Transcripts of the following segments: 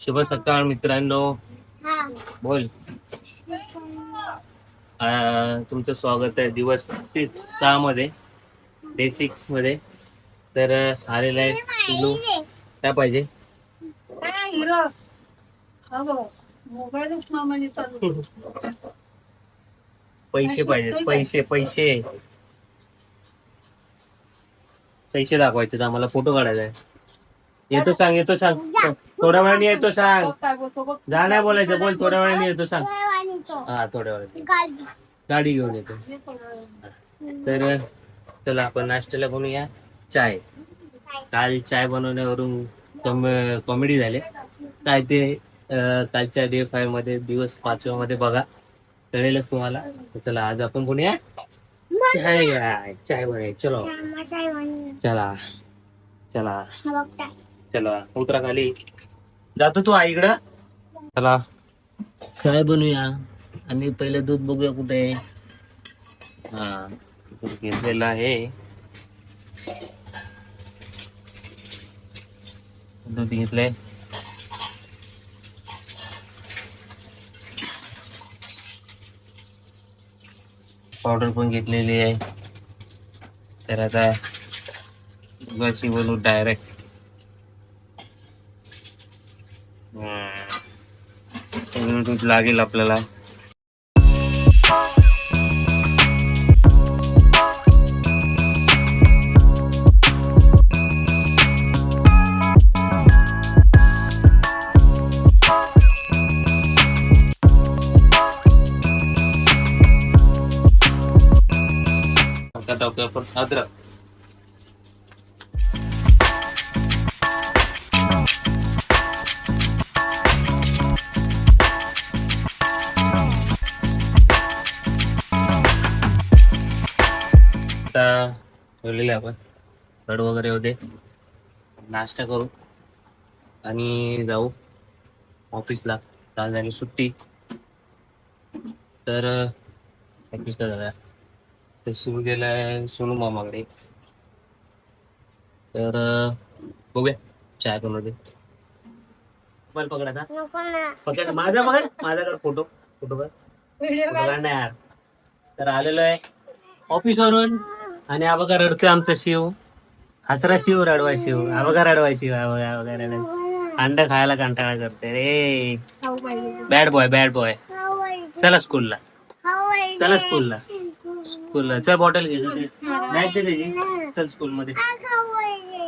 शुभ सकाळ मित्रांनो. बोल. तुमचं स्वागत आहे दिवस सिक्स सहा मध्ये. डे सिक्समध्ये. तर आलेला आहे काय पाहिजे? पैसे पाहिजे पैसे पैसे. पैसे दाखवायचे आम्हाला. फोटो काढायचा आहे. येतो सांग येतो सांग. थोड्या वेळाने येतो सांग. जा नाही बोलायचं बोल थोड्या वेळाने येतो सांग. हा थोड्या वेळाने गाडी घेऊन येतो. तर चला आपण नाश्त्याला बनवूया चाय. काल चाय बनवण्यावरून कॉमेडी झाले. काय ते कालच्या डे फाईव्हमध्ये दिवस पाचव्या मध्ये बघा. कळेलच तुम्हाला. चला आज आपण बनवूया. चाय. चाय बनवाय. चलो. चला चला. चला. उतरा खाली. जातो तू आईकडं चला. काय बनवूया? आणि पहिले दूध बघूया कुठे आहे. हा दूध घेतलेलं आहे. दूध घेतलंय. पावडर पण घेतलेली आहे. तर आता दुधाची बनवू डायरेक्ट सगळं लागेल आपल्याला. डॉक्टर टाकूया अद्रक. ठेवलेले आपण. कड वगैरे होते. नाश्ता करू. आणि जाऊ. ऑफिसला. काल झाली सुट्टी. तर ऑफिसला जाऊया. तर सुरू गेलाय सोनू मामाकडे. तर बघूया. चाय बनवते. मोबाईल पकडायचा. पकड माझा पकड. माझ्याकडे फोटो. फोटो काढ व्हिडिओ फोटो काढ. काढ. ना यार. तर आलेलो आहे. ऑफिसवरून. आणि हा बघा रडतोय आमचा शिव. हसरा शिव रडवा शिव. हा बघा रडवा शिव हा बघा हा बघा रडवा अंड खायला कंटाळा करते रे. बॅड बॉय बॅड बॉय चला स्कूलला चला स्कूलला स्कूलला चल बॉटल घे नाही ते त्याची. चल स्कूल मध्ये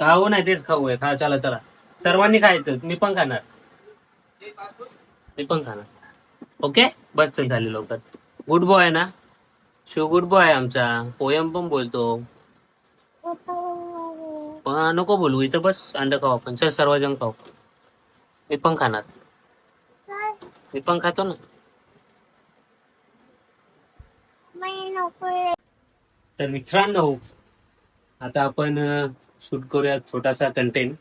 खाऊ नाही तेच खाऊ आहे खा चला चला. सर्वांनी खायचं. मी पण खाणार. मी पण खाणार. ओके बस चल झाली लवकर. गुड बॉय ना? शिव गुड बॉय आमचा. पोयम पण बोलतो. पण नको बोलू इथं बस अंड खाऊ आपण. चल सर्वजण खाऊ. मी पण खाणार. मी पण खातो ना. तर मित्रांनो आता आपण शूट करूया छोटासा कंटेंट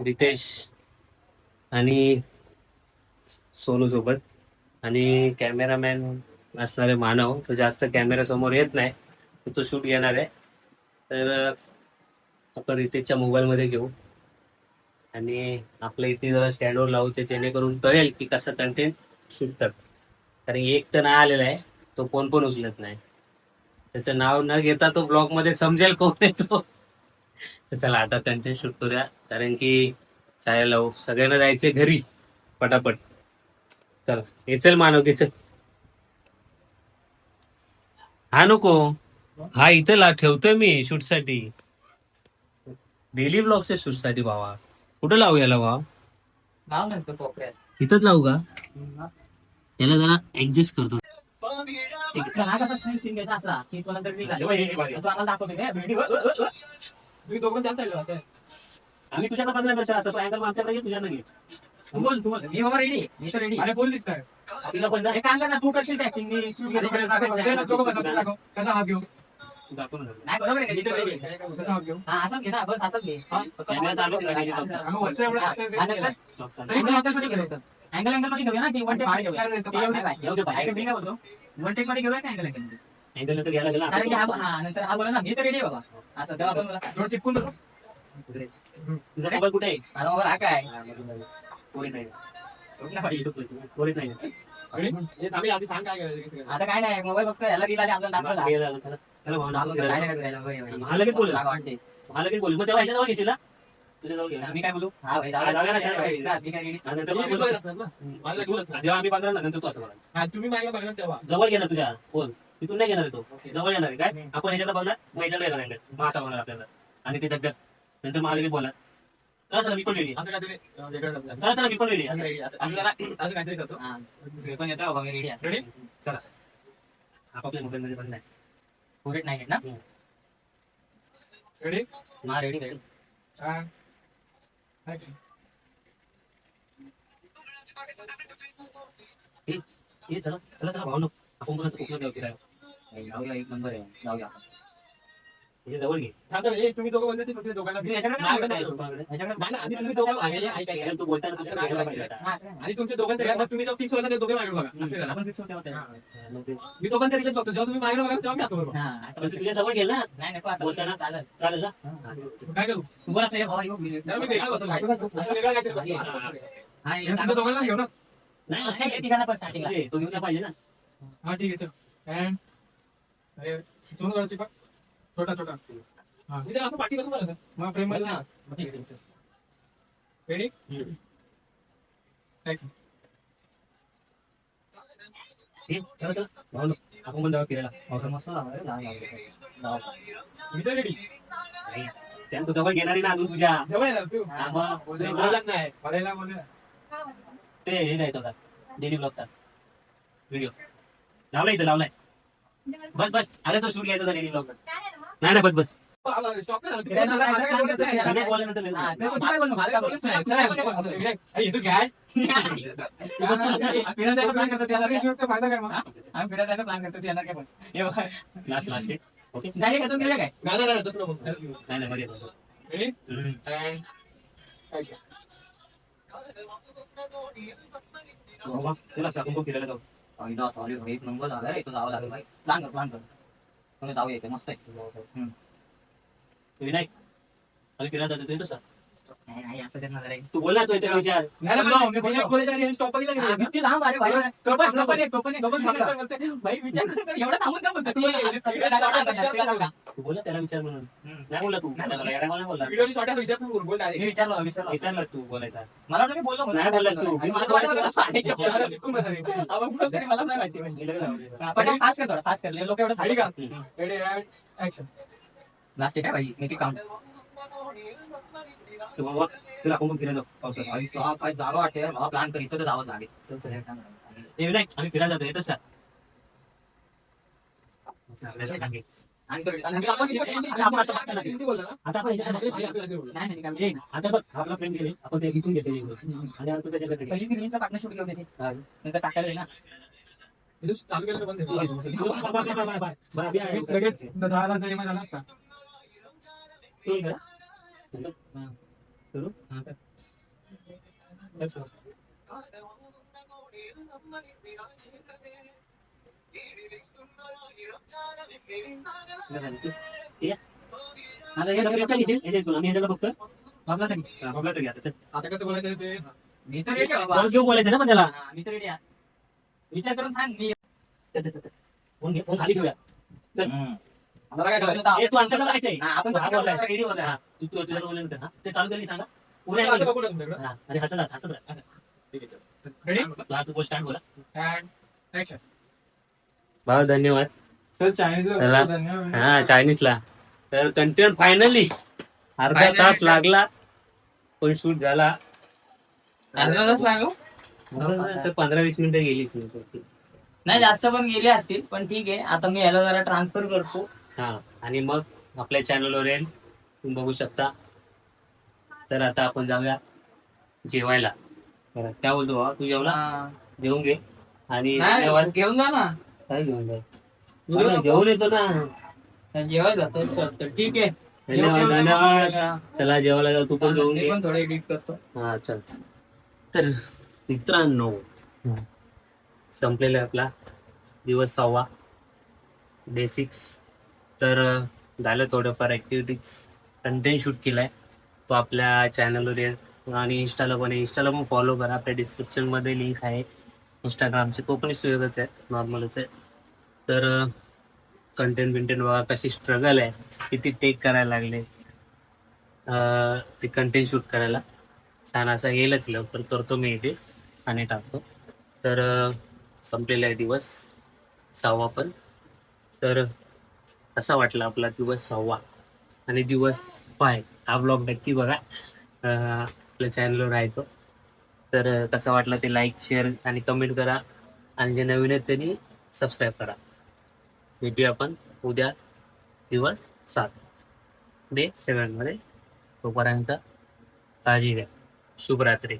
रितेश आणि सोनू सोबत. आणि कॅमेरामॅन असणारे मानव तो जास्त कॅमेरा समोर येत नाही तर तो शूट घेणार आहे. तर आपण रितेशच्या मोबाईलमध्ये घेऊ. आणि आपल्या इथे जरा स्टँडवर लावूचे जेणेकरून कळेल की कसं कंटेंट शूट करतात कारण एक तर नाही आलेला आहे तो फोन पण उचलत नाही. त्याचं नाव न घेता तो ब्लॉगमध्ये समजेल कोण आहे तो. तर चला आता कंटेंट शूट करूया. कारण की सायला सगळ्यांना जायचे घरी पटापट. चला हे चल मानव की चल. हा नको. हा इथं ला ठेवतोय मी शूटसाठी डेली ब्लॉगच्या शूटसाठी भावा. कुठं लावू याला भावा? इथंच लावू का? याला जरा ऍडजस्ट करतो. असा? आम्ही तुझ्याकडे पंधरा असं अँगल आमच्याकडे तुझ्या मी बाबा रेडी मी तर रेडी अरे फुल दिसतंय. तुला पण एक काम कर ना तू करशील टॅक्टिंग मी शूट. कसा घेऊ? नाही बरोबर आहे मी तर रेडी कसा हात घेऊ? हा असाच घे ना. बस असाच घे. कॅमेरा चालू आहे का? आम्ही वरचं एवढं असतं ते- नंतर अँगल अँगलमध्ये घेऊया. ना. की वन टेक बोलतो? वन टेकमध्ये घेऊया का अँगल अँगल अँगल तर घ्यायला गेला कारण की हा नंतर हा बोला ना. मी तर रेडी बाबा. असं तेव्हा आपण बोला. चिपकून. तुझा मोबाईल कुठे आहे? माझा मोबाईल हा काय? आधी सांग काय करायचं. आता काय नाही मोबाईल फक्त याला दिला आणि आपल्याला दाखवला. गेला, भाऊ, काय. नाही करायला. मला लगेच बोलू. लागा वाटते. मला बोल मग तेव्हा ह्याच्या जवळ घेशील ना? तुझ्या जवळ घे मी काय बोलू? हा भाई हा, दादा. मी काय रेडी आणि नंतर बोलू. माझं तू- असणार. जेव्हा आम्ही बघणार ना नंतर तू असं हा, तुम्ही तेव्हा. जवळ घेणार तुझ्या. फोन तिथून नाही घेणार आहे तो जवळ येणार आहे. काय? आपण ह्याच्याकडे बघणार मग ह्याच्याकडे येणार आहे. मग असं होणार आपल्याला. आणि ते दगदग नंतर मला लगेच बोलणार. चला चला मी पण रेडी असं काहीतरी वेगळं. चला चला मी पण रेडी असं असं असं- असं जरा- असं काहीतरी करतो. हा. दुसरे पण येतो बाबा मी रेडी असतो रेडी आपापल्या मोबाईल मध्ये पण नाही. ना? रेडी हा रेडी रेडी हे. हे चला चला चला भाऊ आपण पण असं कोकणात जाऊ फिरायला जाऊया एक नंबर आहे. जाऊया हे जवळ घे तुम्ही दोघं ते फक्त दोघांना आधी तुम्ही दोघं मागे या, ऐका, ऐका. तू बोलताना तुझ्या असं घ्यायला नाही, पाहिजे आता. हा, असं. नाही. आणि तुमच्या दोघांचं मग तुम्ही जर फिक्स ना ते दोघे बघा. आपण फिक्स होते होते. मग ते- मी दोघांचा रिक्वेस्ट बघतो. जेव्हा तुम्ही मागे बघा तेव्हा मी असं बघतो. हा, पण तुझ्या जवळ घे ना नाही नको असं बोलताना चालेल चालेल ना? काय करू? तू बोला सगळे भावा येऊ मी मी वेगळा बसतो. वेगळा दोघांना घेऊ ना नाही हे ठिकाणं पण. अरे, तो दिसला पाहिजे ना. हा ठीक आहे चल. अरे सोनू जराची पण छोटा छोटा. हा. असं पाठी बरं मग फ्रेममध्ये बस ना. ठीक आहे ठीक आहे रेडी हम्म. Right. चला चला. भाऊ आपण पण जाऊ फिरायला. पावसा मस्त रेडी त्यानं तू जवळ घेणार आहे ना अजून तुझ्या? जवळ येणार तू? हा, मग. बोलत नाही? ते हे होता डेली ब्लॉगचा व्हिडिओ लावलाय इथं लावलाय. बस बस. अरे तो शूट घ्यायचा होता डेली ब्लॉग काय? नाही नाही बस बस फिरायला काय काय चला, फिरायला मग जाऊ एक नंबर झाला रे, इथं जावं लागेल भाई. Plan कर, plan कर. तुम्ही जाऊया इथे, मस्त आहे. विनायक आम्ही फिरायला जातो तू तसा नाही, नाही, असं करणार तू बोल ना इथे विचार मी बोललो, किती लांब भाई. तो पण- तो पण एक, तो पण एक. तो पण भाई, विचार थांबून का बोलतो? तू बोल ना त्याला विचार म्हणून नाही बोलला तू नाही बोलला. मला बोलला मी विचारलो, विचारलो. विचारलास तू बोलायचा मला वाटलं मी बोललो म्हणून. नाही बोललास तू. आणि मला वाटलं पाण्याच्या चिपकून आपण बोललो तरी मला नाही माहिती म्हणजे. आपण फास्ट कर थोडा फास्ट कर लोक एवढं रेडी का हम्म. रेडी ऍक्शन लास्ट आहे भाई मी काम तर बाबा चल आपण पण फिरायला पावसात भाई सहा काय जागा वाटते मला प्लॅन कर इथं तर जावं लागेल चल चल आम्ही फिरायला जातो येतोस का आपल्याला सांगेल. आणि तो- आणि आपण आणि आपण असं बाकी नाही. हिंदी बोलला ना आता बघ आपला फ्रेंड गेले आपण ते इथून. आणि आता त्याच्याकडे पार्टनरशिप घेऊन हा. नंतर टाकायला ना हे चालू केलं बंद जरी आता हे? हे हा, कसं बोलायचं ते मी तर ना पण त्याला मी तर विचार करून सांग मी. फोन घे फोन खाली ठेवूया हम्म. आम्हाला काय करायचं ए, तू आमच्याकडे बघायचंय हा, आपण बोललाय. रेडी बोलला तू तू तुझ्याकडे बोलल्यानंतर ते चालू केली सांगा. पुढे असं बघू ना. तुमच्याकडे आणि हसत राहा, हसत राहा. ठीक आहे चल. रेडी तू बोल स्टार्ट बोला. अँड ऍक्शन भाऊ धन्यवाद. सर. हा चायनीजला तर कंटेंट फायनली अर्धा तास. लागला. पण शूट झाला. अर्धा तास लागलो? तर पंधरा वीस मिनिटं गेली नाही जास्त पण गेले असतील पण ठीक आहे. आता मी याला जरा ट्रान्सफर करतो. हा आणि मग आपल्या चॅनलवर येईल. तुम्ही बघू शकता. तर आता आपण जाऊया जेवायला. काय बोलतो बाबा तू जेवला. जेवून घे. आणि घेऊन जा ना. काय घेऊन हा, जेवून येतो ना. जेवायला जातो. तर ठीक आहे. धन्यवाद धन्यवाद. चला जेवायला जाऊ. तू पण मी घे. पण थोडं एडिट करतो. हा चल. तर मित्रांनो संपलेला आपला दिवस सहावा. डे सिक्स तर झालं थोडंफार ऍक्टिव्हिटीज कंटेंट शूट केलाय तो आपल्या चॅनलवर येईल आणि इंस्टाला पण आहे. इंस्टाला पण फॉलो करा. आपल्या डिस्क्रिप्शनमध्ये लिंक आहे. इंस्टाग्रामची कोकणी सुयोगच आहे. नॉर्मलच आहे. तर कंटेंट बिंटेंट बघा कशी स्ट्रगल आहे. किती टेक करायला लागले. ते कंटेंट शूट करायला. छान असा येईलच लवकर. करतो मी इथे. आणि टाकतो. तर संपलेला आहे दिवस. सहावा पण. तर असा वाटला आपला दिवस सहावा. आणि दिवस फाय हा ब्लॉग नक्की बघा. आपल्या चॅनलवर आहे तो. तर कसा वाटला ते लाईक शेअर आणि कमेंट करा. आणि जे नवीन आहेत त्यांनी सबस्क्राईब करा. भेटूया आपण उद्या दिवस सात डे सेवनमध्ये तोपर्यंत काळजी घ्या. शुभरात्री.